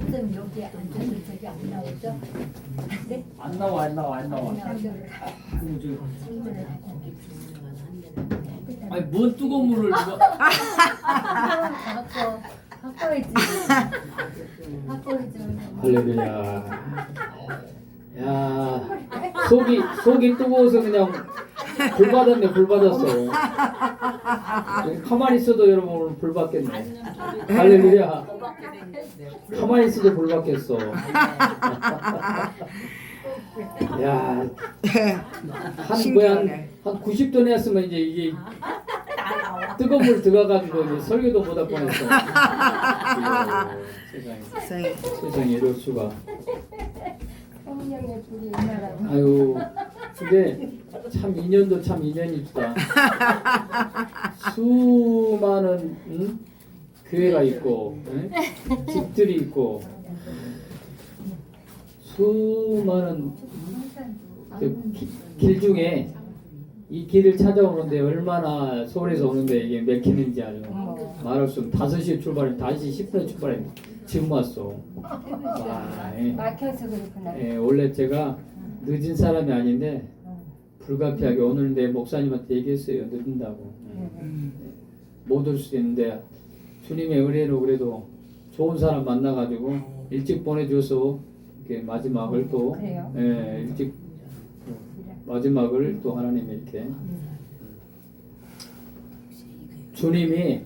선생님 여기 앉아서 저기 안 나오죠? 네? 안 나와 안 나와 안 나와. 아이고, 저- 아니 뭔 뜨거운 물을 이거 있지 갖고 있지 할렐루야. 야 속이 속이 뜨거워서 그냥 불 받았네 불 받았어. 가만히 있어도 여러분 오늘 불 받겠네. 할렐루야. 가만히 있어도 불 받겠어. 야, 한 뭐야 한, 한 90도 냈으면 이제 이게 뜨거운 물 들어가가지고 이제 설교도 못할 뻔했어. 세상에 세상에. 세상에 이럴 수가. 성령의 불이 임하라고 아유, 근데 참 인연도 참 인연이다. 수많은 응? 교회가 있고, 응? 집들이 있고, 수많은 그 기- 길 중에 이 길을 찾아오는데 얼마나 서울에서 오는데 이게 맥히는지 아주 말할 수 없어. 5시에 출발해, 5시 10분에 출발해. 지금 왔어. 와, 예. 막혀서 그렇구나 예, 원래 제가 늦은 사람이 아닌데 불가피하게 오늘 내 목사님한테 얘기했어요. 늦는다고. 못 올 수도 있는데 주님의 은혜로 그래도 좋은 사람 만나가지고 일찍 보내줘서 이렇게 마지막을 또 그래요? 예, 일찍 마지막을 또 하나님이 이렇게 주님이.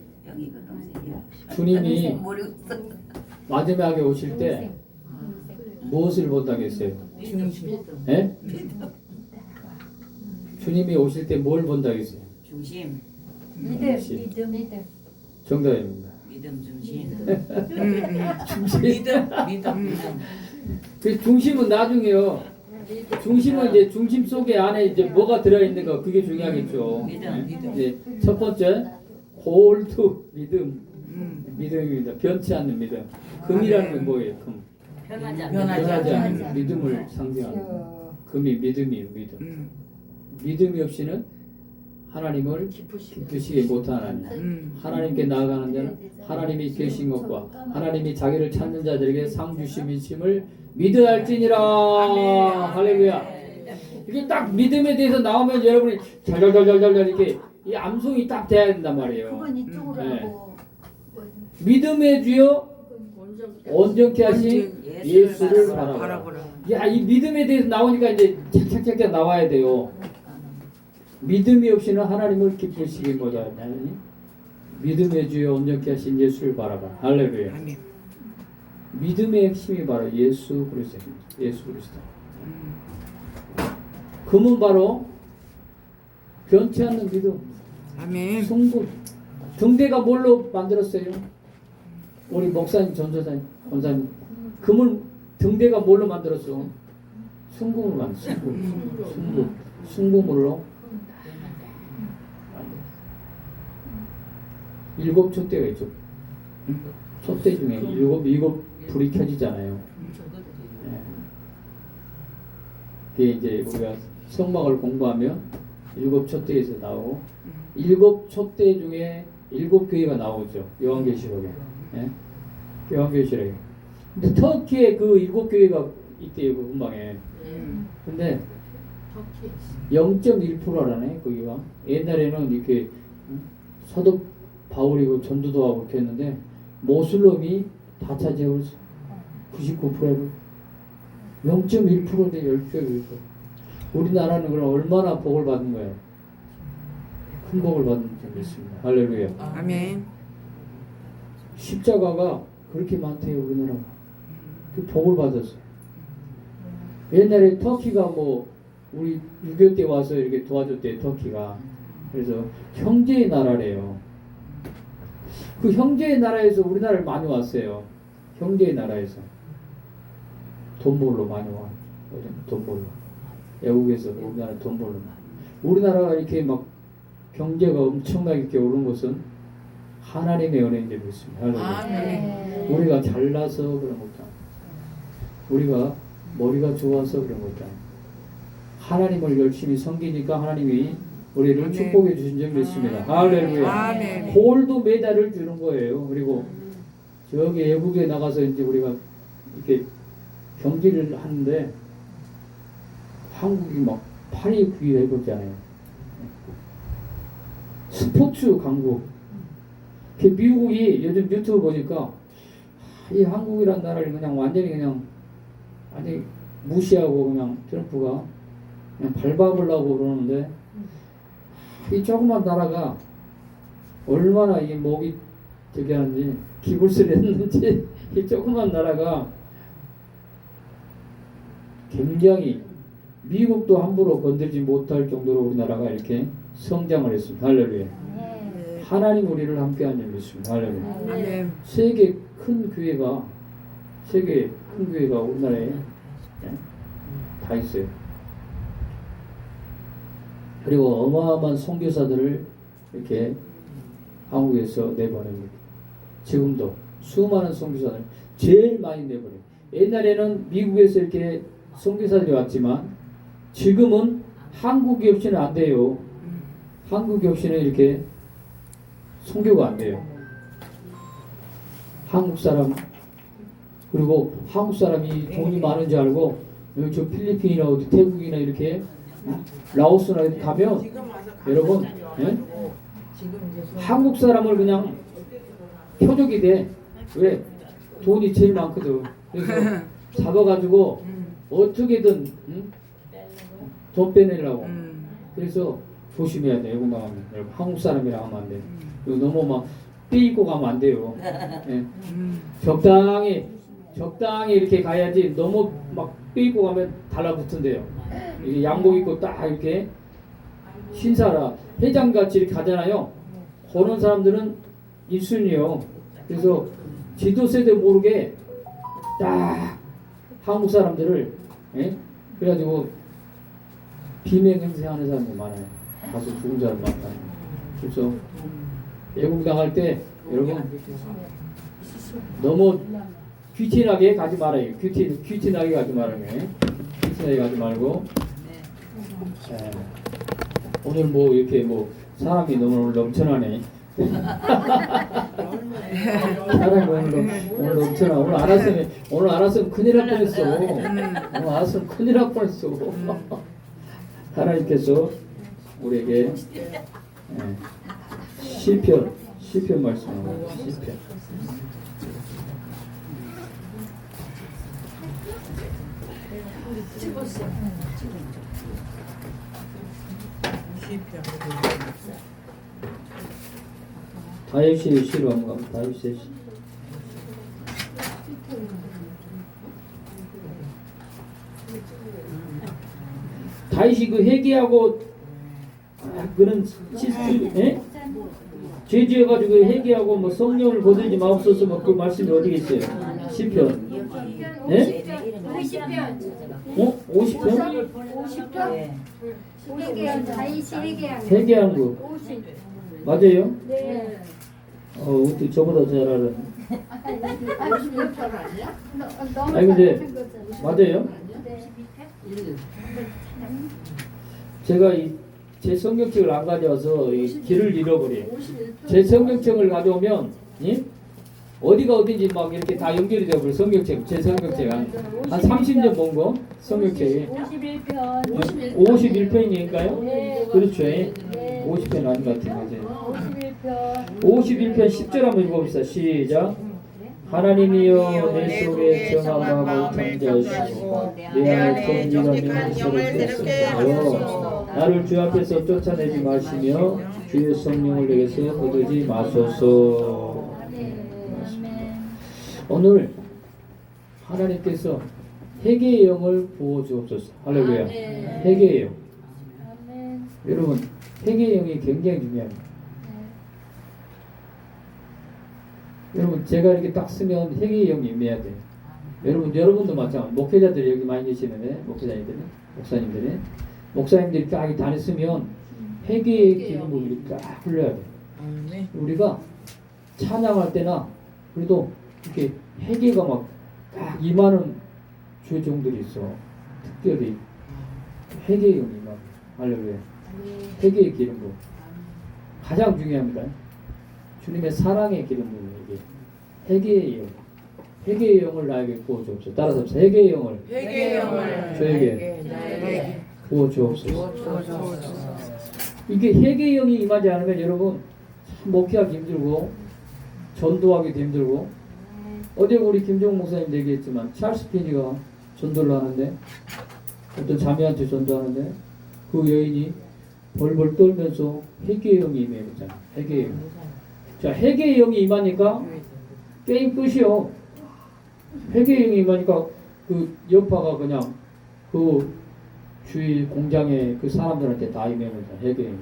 주님이. 마지막에 오실 때 무엇을 본다겠어요? 예? 주님이 오실 때 뭘 본다겠어요? 중심, 믿음 그렇지. 믿음 믿음 정답입니다. 믿음 중심. 중심. 믿음, 믿음, 믿음. 그 중심은 나중에요. 중심은 이제 중심 속에 안에 이제 뭐가 들어있는 거 그게 중요하겠죠. 믿음, 예? 믿음. 이제 첫 번째 골드 믿음 음. 믿음입니다. 변치 않는 믿음. 금이라는 건 뭐예요? 금. 변하지 않는 변하지 않는 믿음을 상징하는 거. 금이 믿음이에요. 믿음. 음. 믿음이 없이는 하나님을 기쁘시게 못하는 하나님. 음. 하나님께 나아가는 자는 하나님이 계신 것과 하나님이 자기를 찾는 자들에게 상 주심이심을 믿어야 할지니라 할렐루야 이게 딱 믿음에 대해서 나오면 여러분이 잘잘잘잘잘 이렇게 이 암송이 딱 돼야 된단 말이에요 그건 이쪽으로 네. 믿음의 주여 온전케 하신 예수를 바라보라 바라보라. 야이 믿음에 대해서 나오니까 이제 착착착착 나와야 돼요 믿음이 없이는 하나님을 기쁘시게 못하니 믿음의 주여 온전케 하신 예수를 바라봐 할렐루야 아멘. 믿음의 핵심이 바로 예수 그리스도입니다. 예수 그리스도. 음. 금은 바로 변치 않는 믿음, 아멘. 성분. 등대가 뭘로 만들었어요? 우리 목사님, 전도사님, 권사님. 금을 등대가 뭘로 만들었어? 순금으로 만들었어. 순금. 순금. 순금으로. 일곱 촛대가 있죠. 촛대 중에 일곱 일곱 불이 켜지잖아요. 예. 그게 이제 우리가 성막을 공부하면 일곱 촛대에서 나오고 일곱 촛대 중에 일곱 교회가 나오죠. 요한계시록에. 예? 요한계시록에. 근데 터키에 그 일곱 교회가 있대요. 그 근방에. 근데 0.1%라네 거기가. 옛날에는 이렇게 사도 바울이고 전도도 하고 이렇게 했는데 모슬럼이 다 차지하고 있어. 99%를 0.1%대 10개 우리나라는 그럼 얼마나 복을 받은 거예요? 큰 복을 받은 줄 믿습니다. 할렐루야. 아멘. 십자가가 그렇게 많대요 우리나라가. 그 복을 받았어요. 옛날에 터키가 뭐 우리 6.25 때 와서 이렇게 도와줬대 터키가. 그래서 형제의 나라래요. 그 형제의 나라에서 우리나라를 많이 왔어요. 형제의 나라에서. 돈 벌러 많이 와. 돈 벌러. 외국에서 우리나라 돈 벌러. 우리나라가 이렇게 막 경제가 엄청나게 이렇게 오른 것은 하나님의 은혜인 줄 믿습니다. 할렐루야. 아멘. 우리가 잘나서 그런 것도 아니고 우리가 머리가 좋아서 그런 것도 아니고 하나님을 열심히 섬기니까 하나님이 우리를 아멘. 축복해 주신 줄 믿습니다. 할렐루야. 아멘. 골도 메달을 주는 거예요. 그리고 저기 외국에 나가서 이제 우리가 이렇게 경기를 하는데 한국이 막 8위, 9위 해보잖아요. 스포츠 강국. 그 미국이 요즘 유튜브 보니까 아, 이 한국이란 나라를 그냥 완전히 그냥 완전히 무시하고 그냥 트럼프가 그냥 밟아보려고 그러는데 이 조그만 나라가 얼마나 이 목이 저기 하는지 기불스를 했는지 이 조그만 나라가 굉장히 미국도 함부로 건들지 못할 정도로 우리나라가 이렇게 성장을 했습니다. 할렐루야. 네. 하나님 우리를 함께 하는 줄 믿습니다. 할렐루야. 아멘. 세계 큰 교회가 세계 큰 교회가 우리나라에 예? 다 있어요. 그리고 어마어마한 선교사들을 이렇게 한국에서 내보냅니다. 지금도 수많은 선교사들 제일 많이 내보내요. 옛날에는 미국에서 이렇게 선교사들이 왔지만 지금은 한국이 없이는 안 돼요. 한국이 없이는 이렇게 선교가 안 돼요. 한국 사람 그리고 한국 사람이 돈이 많은 줄 알고 저 필리핀이나 어디 태국이나 이렇게 라오스나 가면 여러분 예? 한국 사람을 그냥 표적이 돼. 왜? 돈이 제일 많거든. 그래서 잡아가지고 어떻게든 응? 돈 빼내려고. 음. 그래서 조심해야 돼. 이거만 하면. 여러분 한국 사람이랑 하면 안 돼. 이거 너무 막 삐고 가면 안 돼요. 예. 음. 적당히 적당히 이렇게 가야지 너무 막 삐고 가면 달라붙은대요. 이게 양복 입고 딱 이렇게 신사라 회장같이 이렇게 가잖아요. 그런 사람들은 일순이요. 그래서 지도세대 모르게 딱 한국 사람들을 예? 그래가지고 비명 행세하는 사람이 많아요. 가서 죽은 사람 많다. 그래서 외국 나갈 때 여러분 너무 귀티나게 가지 말아요. 귀티 귀티나게 가지 말아요. 귀티나게 가지 말고. 자, 오늘 뭐 이렇게 뭐 사람이 너무 넘쳐나네. 사람이 오늘 넘- 오늘 넘쳐나. 오늘 알았으면 오늘 알았으면 큰일 날 뻔했어. 오늘 알았으면 큰일 날 뻔했어. 하나님께서 우리에게 예, 시편 시편 말씀하고 시편. 다윗의 시로 한번 가면 다윗의 시. 다윗이 그 회개하고 아, 그런 시스템, 예? 죄 지어가지고 회개하고 뭐 성령을 거들지 마옵소서 뭐 그 말씀이 어디 있어요? 시편. 예? 50편. 어? 50편? 50편? 회개한 다이시 회개한 회개한 거 50. 맞아요? 네. 어, 어떻게 저보다 잘 알아? 너무 아니, 근데 잘하는 거잖아. 맞아요? 네. 제가 이 제 성경책을 안 가져와서 이 길을 잃어버려요. 제 성경책을 가져오면 예? 어디가 어딘지 막 이렇게 다 연결이 되고 성경책 제 성경책 한, 한 30년 본 거 성경책이 51편. 51편이니까요? 네. 그렇죠. 예? 네. 50편 아닌 것 같은 거지. 51편. 51편 10절 한번 읽어봅시다. 시작. 하나님이여 내 속에 정하고 창자시고 내 안에 정의가 명세를 뺐으며 나를 주 앞에서 쫓아내지 마시며 주의 성령을 내게서 거두지 마소서. 네. 오늘 하나님께서 회개의 영을 부어 주옵소서. 할렐루야. 회개의 영. 아멘. 여러분 회개의 영이 굉장히 중요합니다. 네. 여러분 제가 이렇게 딱 쓰면 회개의 영이 임해야 돼요. 여러분 여러분도 마찬가지. 목회자들이 여기 많이 계시는데 목회자님들이 목사님들이 목사님들이 딱 이렇게 다녔으면 회개의 기름을 이렇게 딱 흘려야 돼. 아멘. 우리가 찬양할 때나 그래도 이렇게 회개가 막딱 임하는 조종들이 있어. 특별히 영이 임하. 할렐루야. 회개의 기름으로 가장 중요합니다. 주님의 사랑의 기름으로 이게 회개의 영. 회개의 영을 나에게 부어주옵소서. 따라서 회개의 영을 회개의 영을 저에게 나에게 부어주옵소서. 주옵소서. 이게 회개의 영이 임하지 않으면 여러분 참 목회하기 힘들고 전도하기도 힘들고 어제 우리 김종 목사님 얘기했지만 찰스 피니가 전도를 하는데 어떤 자매한테 전도하는데 그 여인이 벌벌 떨면서 회개의 영이 임해있잖아 회개의 영. 자 회개의 영이 임하니까 게임 끝이요. 회개의 영이 임하니까 그 여파가 그냥 그 주위 공장의 그 사람들한테 다 임해입니다. 회개의 영.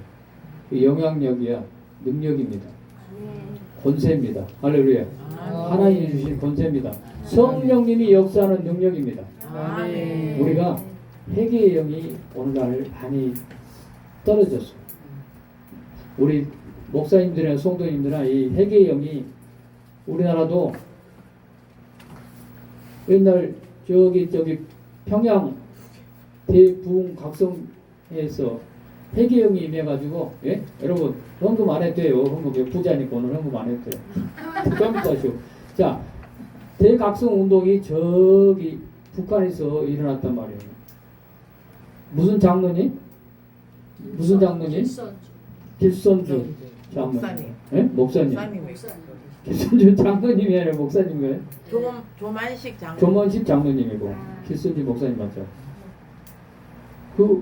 그 영향력이야 능력입니다. 권세입니다. 할렐루야. 하나님이 주신 권세입니다. 성령님이 역사하는 능력입니다. 아멘. 우리가 회개의 영이 오늘날 많이 떨어졌어요. 우리 목사님들이나 성도님들이나 이 회개의 영이 우리나라도 옛날 저기 저기 평양 대부흥 각성에서 영이 임해가지고 예 여러분 헌금 안 했대요 헌금 부자니까 오늘 헌금 안 했대요 깜짝이요 자 대각성 운동이 저기 북한에서 일어났단 말이에요. 무슨 장로님? 무슨 장로님? 길선주 장로님. 목사님. 예? 목사님. 목사님. 길선주 장로님이 아니라 목사님이에요. 조 조만식 장로. 조문식 장로님이고 길선주 목사님 맞죠? 그